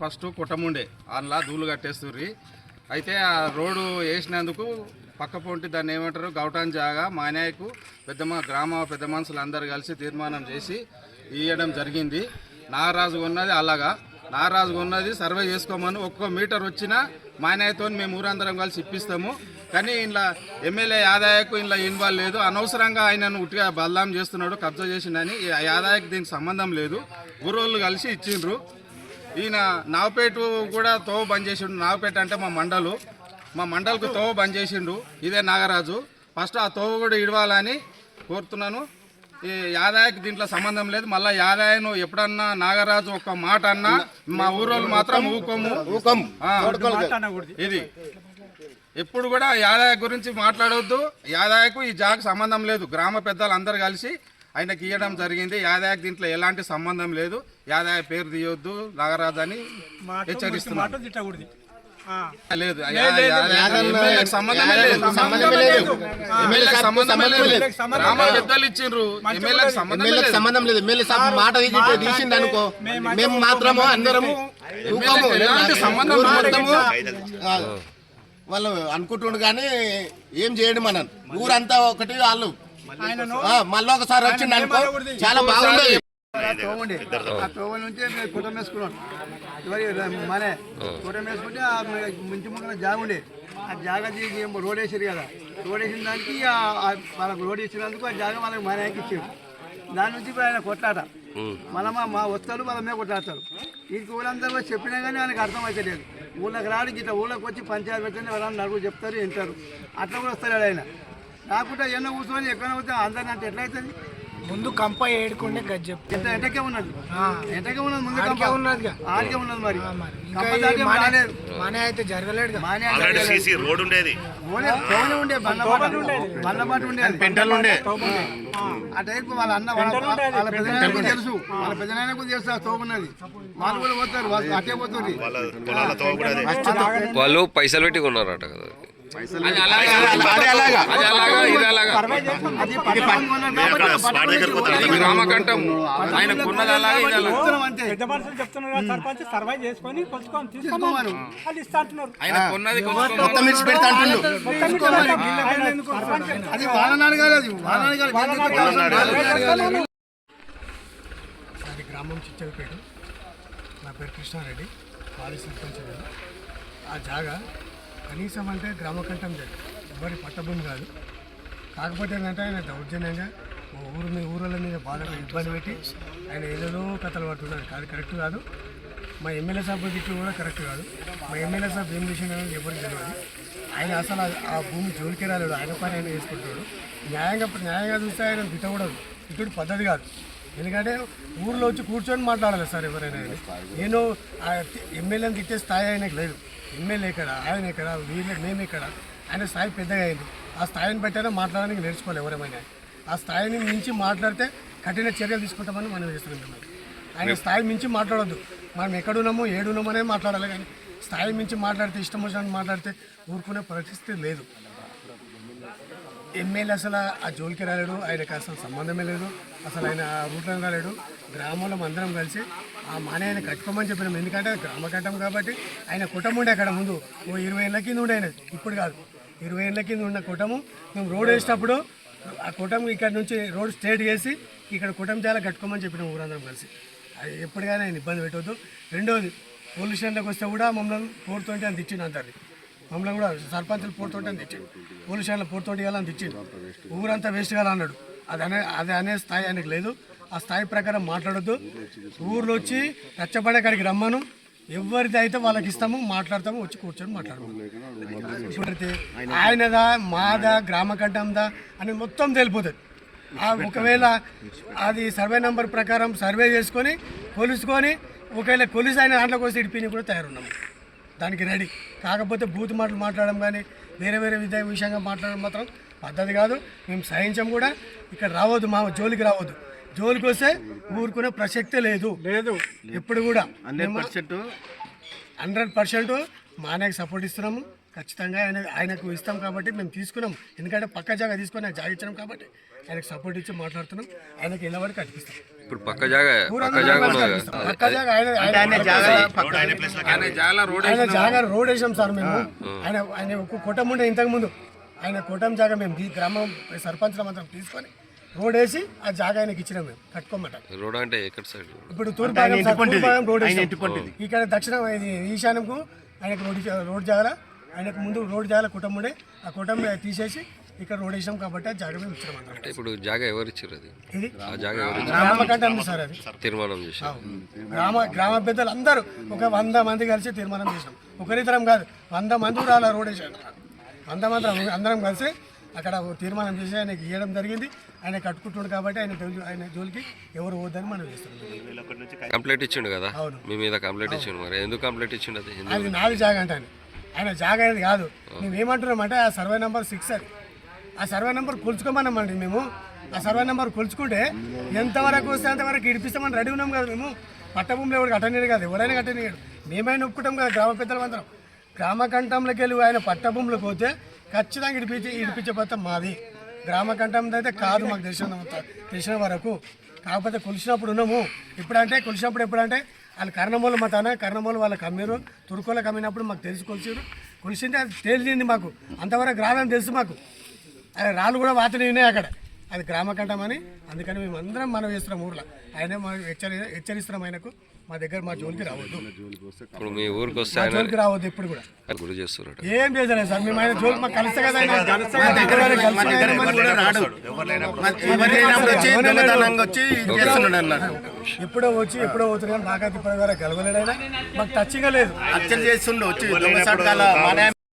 First కుటముండే అందులో ధూళి కట్టేస్తుర్రి. అయితే ఆ రోడ్డు వేసినందుకు పక్క పొంటి దాన్ని ఏమంటారు? గౌటాన్ జాగా మానాయకు పెద్ద గ్రామ పెద్ద మనుషులు అందరు కలిసి తీర్మానం చేసి ఇవ్వడం జరిగింది. నాగరాజు ఉన్నది అలాగా. నాగరాజు ఉన్నది సర్వే చేసుకోమని. ఒక్కో మీటర్ వచ్చినా మానాయతో మేము ఊరందరం కలిసి ఇప్పిస్తాము. కానీ ఇలా ఎమ్మెల్యే ఆదాయకు ఇలా ఇన్వాల్వ్ లేదు. అనవసరంగా ఆయనను ఉట్టిగా బదలాం చేస్తున్నాడు కబ్జా చేసిండని ఆదాయకు దీనికి సంబంధం లేదు. ఊరోళ్ళు కలిసి ఇచ్చిండ్రు. ఈయన నావపేట కూడా తోవ బంద్ చేసిండు. నావపేట అంటే మా మండలు. మా మండలకు తోవ బంద్ చేసిండు. ఇదే నాగరాజు. ఫస్ట్ ఆ తోవ కూడా ఇడవాలని కోరుతున్నాను. ఈ యాదాయకి దీంట్లో సంబంధం లేదు. మళ్ళీ యాదాయను ఎప్పుడన్నా నాగరాజు ఒక మాట అన్నా మా ఊరోళ్ళు మాత్రం ఊకోము. ఊకం ఇది. ఎప్పుడు కూడా యాదాయ గురించి మాట్లాడవద్దు యాదాయకు ఈ జాగకు సంబంధం లేదు. గ్రామ పెద్దలు అందరు కలిసి ఆయనకి ఇవ్వడం జరిగింది. యాదాయకు దీంట్లో ఎలాంటి సంబంధం లేదు. యాదాయ పేరు తీయొద్దు నాగరాజు అని హెచ్చరిస్తున్నాను లేదు సంబంధమే లేదు. సంబంధమే లేదు. ఎమ్మెల్యేకి సంబంధమే లేదు. సంబంధం గ్రామ పెద్దలు ఇచ్చిండ్రు. ఎమ్మెల్యేకి సంబంధం లేదు. ఎమ్మెల్యే సాబ్ మాట తీసి తీసిండు అనుకో. మేము మాత్రము అందరము ఎలాంటి సంబంధం. మొత్తము వాళ్ళు అనుకుంటుండు కానీ ఏం చేయడు మనం. ఊరంతా ఒకటి వాళ్ళు. మళ్ళీ ఒకసారి వచ్చిండు అనుకో. చాలా బాగుండేది తోవండి ఆ తోవ నుంచి మేము కుటుంబం వేసుకున్నాం ఇవరి మనే కుటుంబం వేసుకుంటే ఆ ముంచి ముందు జాగ ఉండే. ఆ జాగ తీసి ఏమో రోడ్ వేసారు కదా. రోడ్ వేసిన దానికి వాళ్ళకి రోడ్ ఇచ్చినందుకు ఆ జాగ వాళ్ళకి మనాయకి ఇచ్చారు దాని నుంచి ఇప్పుడు ఆయన కొట్లాట. మా మా వస్తారు వాళ్ళ మీద కొట్లాడతారు. ఈ ఊళ్ళందరూ చెప్పినా కానీ ఆయనకు అర్థం అయితే లేదు ఊళ్ళకి రాడు ఇట్లా ఊళ్ళకి వచ్చి పంచాయతీ పెట్టండి ఎవరైనా నలుగురు చెప్తారు వింటారు. అట్లా కూడా వస్తారు ఆయన. రాకుండా ఎన్నో కూర్చొని ఎక్కడ పోతే అందరిని అంటే ఎట్లా అవుతుంది ముందు కంప ఏడుకుండే గజ్జె ఎంటకే ఉన్నది? ఎంటకే ఉన్నది ముందు కంప. ఉన్నదిగా. ఆడికే ఉన్నది మరి. మానే అయితే జరగలేడు మానే రోడ్ ఉండేది. ఉండే బండ్లబాట బండ్లబాట ఉండేది. పెంటలు ఉండే. ఆ. టైప్ వాళ్ళ అన్న వాళ్ళ వాళ్ళ పెద్దనాయనకు తెలుసు. వాళ్ళ పెద్దనాయనకు తెలుసు ఆ తోపున్నది వాళ్ళు కూడా పోతారు వాళ్ళు అట్టే పోతుంది కూడా వాళ్ళు పైసలు పెట్టి కొన్నారట కదా. అది అలాగా. పెద్ద మనుషులు చెప్తున్నారు సర్పంచ్ సర్వే చేసుకొని తీసుకోమను. వాళ్ళు ఇస్తా అంటున్నారు. మొత్తం పెడతా అది గ్రామం చిచ్చలపేట. నా పేరు కృష్ణారెడ్డి. మాజీ సర్పంచ్ ఆ జాగా కనీసం అంటే గ్రామకంఠం లేదు ఎవరి పట్టభూమి కాదు. కాకపోతే ఏంటంటే ఆయన దౌర్జన్యంగా ఊరు మీ ఊళ్ళ మీద బాధగా ఇబ్బంది పెట్టి ఆయన ఏదేదో కథలు పడుతున్నారు. కాదు కరెక్ట్ కాదు. మా ఎమ్మెల్యే సాబ్ గిట్లు కూడా కరెక్ట్ కాదు. మా ఎమ్మెల్యే సాబ్ ఏం చేసినా ఎవరికి తెలియదు. ఆయన అసలు ఆ- భూమి జోలికి రాలేడు ఆయన పని ఆయన చేసుకుంటాడు న్యాయంగా న్యాయంగా చూస్తే ఆయన తిట్టకూడదు ఇటు పద్ధతి కాదు. ఎందుకంటే ఊర్లో వచ్చి కూర్చొని మాట్లాడాలి సార్ ఎవరైనా నేను ఎమ్మెల్యేని తిట్టే స్థాయి ఆయనకు లేదు. ఎమ్మెల్యే ఇక్కడ ఆయన ఇక్కడ వీళ్ళు మేము ఇక్కడ. ఆయన స్థాయి పెద్దగా అయింది. ఆ స్థాయిని బట్టైనా మాట్లాడడానికి నేర్చుకోవాలి ఎవరేమైనా ఆ స్థాయిని మించి మాట్లాడితే కఠిన చర్యలు తీసుకుంటామని మనం చేస్తున్నాం ఆయన స్థాయి మించి మాట్లాడొద్దు. మనం ఎక్కడున్నామో ఏడున్నామో అనేది మాట్లాడాలి కానీ స్థాయి మించి మాట్లాడితే ఇష్టం వచ్చినట్టు మాట్లాడితే ఊరుకునే పరిస్థితి లేదు. ఎమ్మెల్యే అసలు ఆ జోలికి రాలేడు ఆయనకు అసలు సంబంధమే లేదు. అసలు ఆయన ఆ రూట్లో రాలేడు. గ్రామంలో అందరం కలిసి ఆ మానే ఆయన కట్టుకోమని చెప్పినాం. ఎందుకంటే గ్రామ కట్టం కాబట్టి ఆయన కుటుంబం ఉండే అక్కడ ముందు. ఓ ఇరవై ఏళ్ళ కింద ఉండే ఆయన. ఇప్పుడు కాదు. ఇరవై ఏళ్ళ కింద ఉన్న కుటుంబం. మేము రోడ్ వేసేటప్పుడు ఆ కుటుంబం ఇక్కడ నుంచి రోడ్ స్ట్రేట్ చేసి ఇక్కడ కుటుంబం చాలా కట్టుకోమని చెప్పినాం ఊరందరం కలిసి. అది ఎప్పటికైనా ఆయన ఇబ్బంది పెట్టవద్దు. రెండోది పోలీస్ స్టేషన్లోకి వస్తే కూడా మమ్మల్ని కోరుతుంటే అని తెచ్చిన అంటారు మమ్మల్ని కూడా సర్పంచులు పోరుతుంటే అని తెచ్చిండు పోలీస్ స్టేషన్లో పోరుతోటి అని తెచ్చిండు ఊరంతా వేస్ట్ అన్నాడు. అది అనే అది అనే స్థాయి ఆయనకు లేదు. ఆ స్థాయి ప్రకారం మాట్లాడొద్దు. ఊర్లో వచ్చి రచ్చబడే కాడికి రమ్మను. ఎవరిది అయితే వాళ్ళకి ఇస్తాము మాట్లాడతాము వచ్చి కూర్చొని మాట్లాడము ఆయనదా మాదా గ్రామ కట్టందా అని మొత్తం తెలిపోతుంది. ఒకవేళ అది సర్వే నెంబర్ ప్రకారం సర్వే చేసుకొని కొలుసుకొని ఒకవేళ కొలిసి ఆయన దాంట్లోకి కోసం ఇడిపిని కూడా తయారున్నాము. దానికి రెడీ. కాకపోతే బూత్ మాటలు మాట్లాడడం కానీ వేరే వేరే విధ విషయంగా మాట్లాడడం మాత్రం పద్ధతి కాదు. మేము సహించం కూడా. ఇక్కడ రావద్దు మా జోలికి రావద్దు. జోలికి వస్తే ఊరుకునే ప్రసక్తే లేదు. లేదు. ఎప్పుడు కూడా. Hundred percent. హండ్రెడ్ పర్సెంట్ మానేకి సపోర్ట్ ఇస్తున్నాము. ఖచ్చితంగా ఆయన ఆయనకు ఇస్తాం కాబట్టి మేము తీసుకున్నాం. ఎందుకంటే పక్క జాగా తీసుకొని ఆయన జాగా ఇచ్చినాం కాబట్టి ఆయనకు సపోర్ట్ ఇచ్చి మాట్లాడుతున్నాం. ఆయనకి ఎలా వరకు కట్టిస్తాం ఇప్పుడు పక్క జాగా పక్క జాగా పక్క జాగా ఆయన ఆయన రోడ్ ఆయన జాగా రోడ్ వేసాం సార్ మేము. ఆయన ఆయన ఒక కుటుంబం ఉండే ఇంతకు ముందు. ఆయన కుటుంబం జాగా మేము ఈ గ్రామం సర్పంచ్ల మంత్రం తీసుకొని రోడ్ వేసి ఆ జాగా ఆయనకి ఇచ్చినాం మేము. కట్టుకోమట రోడ్ అంటే ఎక్కడ సైడ్ ఇప్పుడు తూర్పు రోడ్ వేసాం. ఇక్కడ దక్షిణం ఇది ఈశాన్యంకు ఆయనకు రోడ్ ఇచ్చా- రోడ్ జాగల ఆయనకు ముందు రోడ్ జాగల కుటుంబం ఉండే. ఆ కుటుంబం తీసేసి ఇక్కడ రోడ్ వేసాం కాబట్టి ఆ జాగా మేము. అంటే ఇప్పుడు జాగా ఎవరు ఇచ్చారు అది? ఇది ఆ జాగా ఎవరు గ్రామ కట్టం సార్ అది. తీర్మానం చేశారు. గ్రామ గ్రామ పెద్దలు అందరూ ఒక వంద మంది కలిసి తీర్మానం చేసినాం ఒకరిద్దరం కాదు వంద మంది కూడా అలా రోడ్ వేసాడు వంద మంది అందరం కలిసి అక్కడ తీర్మానం చేసి ఆయనకి ఇవ్వడం జరిగింది. ఆయన కట్టుకుంటున్నాడు కాబట్టి ఆయన ఆయన జోలికి ఎవరు పోద్దని మనం చేస్తున్నాం. కంప్లైంట్ ఇచ్చిండు కదా? అవును. మీ మీద కంప్లైంట్ ఇచ్చిండు మరి. ఎందుకు కంప్లైంట్ ఇచ్చిండు అది నాది జాగా అంటాను. ఆయన జాగా అనేది కాదు మేమేమంటున్నామంటే ఆ సర్వే నెంబర్ సిక్స్ అది. ఆ సర్వే నెంబర్ కొలుచుకోమన్నామండి మేము. ఆ సర్వే నెంబర్ కొలుచుకుంటే ఎంతవరకు వస్తే అంతవరకు ఇడిపిస్తామని రెడీ ఉన్నాం కదా మేము. పట్టభూమిలో ఎవరు కట్టనీడు కాదు ఎవరైనా కట్టనీయడు మేమైనా ఒప్పుకుంటాం కదా గ్రామ పెద్దలు అందరం గ్రామ కంఠంలోకి వెళ్ళి ఆయన పట్టభూమిలోకి పోతే ఖచ్చితంగా ఇడిపించి ఇడిపించే పత్రం మాది. గ్రామ కంఠంలో అయితే కాదు మాకు తెలిసిన తెలిసిన వరకు. కాకపోతే కొలిసినప్పుడు ఉన్నాము. ఇప్పుడంటే కొలిసినప్పుడు ఎప్పుడంటే వాళ్ళు కర్ణమూల మా తాన? కర్ణమూలు వాళ్ళకి అమ్మారు తురుకోలకు అమ్మినప్పుడు మాకు తెలిసి కొలిసారు కొలిసింది అది తేలింది మాకు. అంతవరకు రాదని తెలుసు మాకు. అది రాళ్ళు కూడా వాతనే ఉన్నాయి అక్కడ. అది గ్రామ కంఠమని అందుకని మేము అందరం మనం వేస్తున్నాం ఊర్లో. ఆయనే మాకు హెచ్చరి హెచ్చరిస్తున్నాం ఆయనకు మా దగ్గర మా జోలికి రావద్దు. ఇప్పుడు మీ ఊరికి వస్తే మా ఆయన జోలికి రావద్దు ఎప్పుడు కూడా. గురి ఏం చేశారు సార్ మేము ఆయన జోలికి మాకు కలిస్తే కదా ఆయన. మా దగ్గర ఆయన ఎప్పుడో వచ్చి ఎప్పుడో పోతున్నారు కానీ నాకైతే ఇప్పటి వరకు గెలవలేడైనా. మాకు టచ్గా లేదు. చేస్తుండే వచ్చి దొంగ సట్కాల మన